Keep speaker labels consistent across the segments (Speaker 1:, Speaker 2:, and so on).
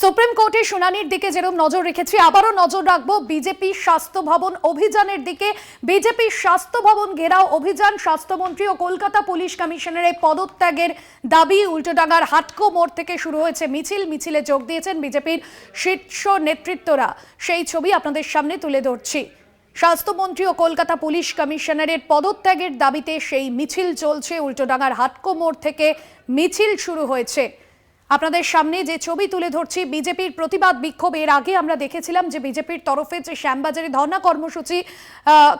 Speaker 1: Supreme কোর্টের শুনানির দিকে যেরকম নজর রেখেছি, আবারও নজর রাখব বিজেপি স্বাস্থ্য ভবন অভিযানের দিকে। বিজেপি স্বাস্থ্য ভবন ঘেরাও অভিযান, স্বাস্থ্যমন্ত্রী ও কলকাতা পুলিশ কমিশনারের পদত্যাগের দাবি উল্টোডাঙ্গার হাটকো মোড় থেকে শুরু হয়েছে মিছিল, মিছিলে যোগ দিয়েছেন বিজেপির শীর্ষ নেতৃত্বরা। সেই ছবি আপনাদের সামনে তুলে ধরছি। স্বাস্থ্যমন্ত্রী ও কলকাতা পুলিশ কমিশনারের পদত্যাগের দাবিতে সেই মিছিল চলছে, উল্টোডাঙ্গার হাটকো মোড় থেকে মিছিল শুরু হয়েছে। আপনাদের সামনে যে ছবি তুলে ধরছি, বিজেপির প্রতিবাদ বিক্ষোভ। এর আগে আমরা দেখেছিলাম যে বিজেপির তরফে যে শ্যামবাজারে ধর্ণা কর্মসূচি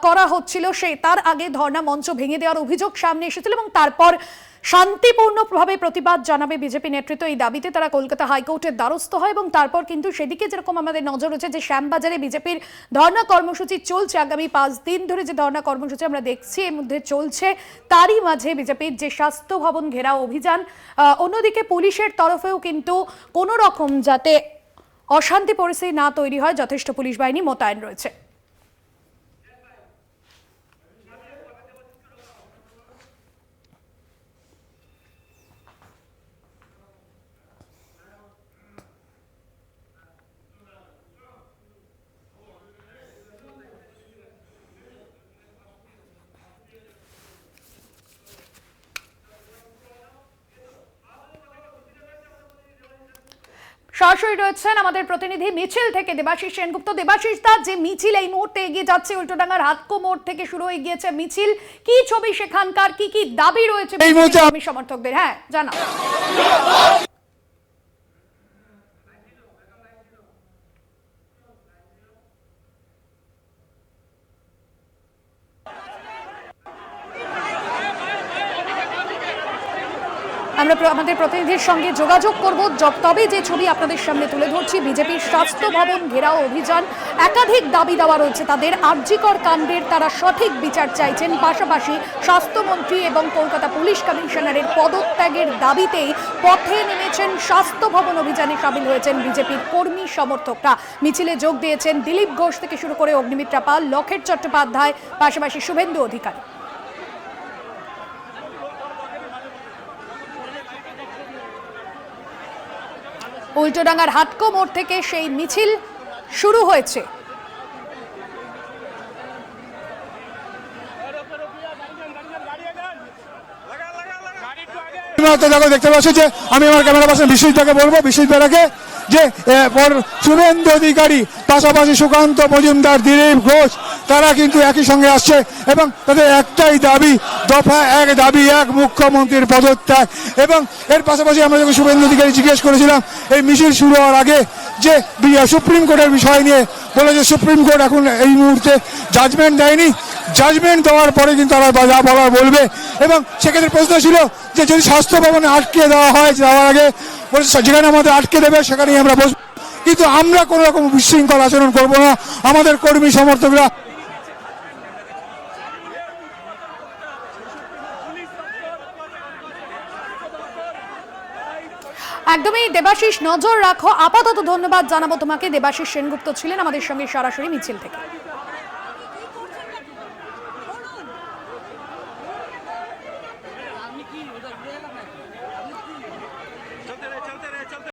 Speaker 1: করা হচ্ছিল, সে তার আগে ধর্ণা মঞ্চ ভেঙে দেওয়ার অভিযোগ সামনে এসেছিল এবং তারপর শান্তিপূর্ণভাবে প্রতিবাদ জানাবে বিজেপি নেতৃত্ব। এই দাবিতে তারা কলকাতা হাইকোর্টের দ্বারস্থ হয় এবং তারপর কিন্তু সেদিকে যেরকম আমাদের নজর রয়েছে যে শ্যামবাজারে বিজেপির ধর্ণা কর্মসূচি চলছে। আগামী পাঁচ দিন ধরে যে ধর্ণা কর্মসূচি আমরা দেখছি, এর মধ্যে চলছে। তারই মাঝে বিজেপির যে স্বাস্থ্য ভবন ঘেরা অভিযান অন্যদিকে পুলিশের তরফেও কিন্তু কোনো রকম যাতে অশান্তি পরিস্থিতি না তৈরি হয়, যথেষ্ট পুলিশ বাহিনী মোতায়েন রয়েছে। সরাসরি রয়েছেন আমাদের প্রতিনিধি মিছিল থেকে দেবাশিস সেনগুপ্ত। দেবাশিস দা যে মিছিল এই মুহূর্তে এগিয়ে যাচ্ছে উল্টোডাঙ্গার হাতকো মোড় থেকে শুরু হয়ে গিয়েছে মিছিল। কি ছবি সেখানকার? কি কি দাবি রয়েছে? সমর্থকদের। হ্যাঁ জানা আমরা আমাদের প্রতিনিধির সঙ্গে যোগাযোগ করব। তবে যে ছবি আপনাদের সামনে তুলে ধরছি, বিজেপির স্বাস্থ্য ভবন ঘেরাও অভিযান। একাধিক দাবি দেওয়া রয়েছে তাদের। আর্যিকর কাণ্ডের তারা সঠিক বিচার চাইছেন। পাশাপাশি স্বাস্থ্যমন্ত্রী এবং কলকাতা পুলিশ কমিশনারের পদত্যাগের দাবিতেই পথে নেমেছেন স্বাস্থ্য ভবন অভিযানে সামিল হয়েছেন বিজেপির কর্মী সমর্থকরা। মিছিলে যোগ দিয়েছেন দিলীপ ঘোষ থেকে শুরু করে অগ্নিমিত্রা পাল, লকেট চট্টোপাধ্যায়, পাশাপাশি শুভেন্দু অধিকারী। উল্টোডাঙ্গার হাটকো মোড় থেকে সেই মিছিল শুরু হয়েছে।
Speaker 2: তো দেখো দেখতে পাচ্ছ যে আমি আমার ক্যামেরা পার্সন বিশ্বজিৎদাকে বলব বিশ্বজিৎদাকে যে পর শুভেন্দু অধিকারী, পাশাপাশি সুকান্ত মজুমদার, দিলীপ ঘোষ, তারা কিন্তু একই সঙ্গে আসছে এবং তাদের একটাই দাবি, দফা এক দাবি, এক মুখ্যমন্ত্রীর পদত্যাগ। এবং এর পাশাপাশি আমরা যখন শুভেন্দু অধিকারী জিজ্ঞেস করেছিলাম, এই মিছিল শুরু হওয়ার আগে যে সুপ্রিম কোর্টের বিষয় নিয়ে বলে যে সুপ্রিম কোর্ট এখন এই মুহূর্তে জাজমেন্ট দেয়নি। জাজমেন্ট দেওয়ার পরে কিন্তু তারা যা বলার বলবে। এবং সেক্ষেত্রে প্রশ্ন ছিল যে যদি স্বাস্থ্য ভবনে আটকে দেওয়া হয় যাওয়ার আগে যেখানে আমাদের আটকে দেবে, সেখানেই আমরা বসবো। কিন্তু আমরা কোনো রকম বিশৃঙ্খল আচরণ করব না। আমাদের কর্মী সমর্থকরা
Speaker 1: একদমই দেবাশিস, নজর রাখো। আপাতত ধন্যবাদ জানাব। তোমাকে দেবাশিস সেনগুপ্ত ছিলেন আমাদের সঙ্গে সরাসরি মিছিল থেকে।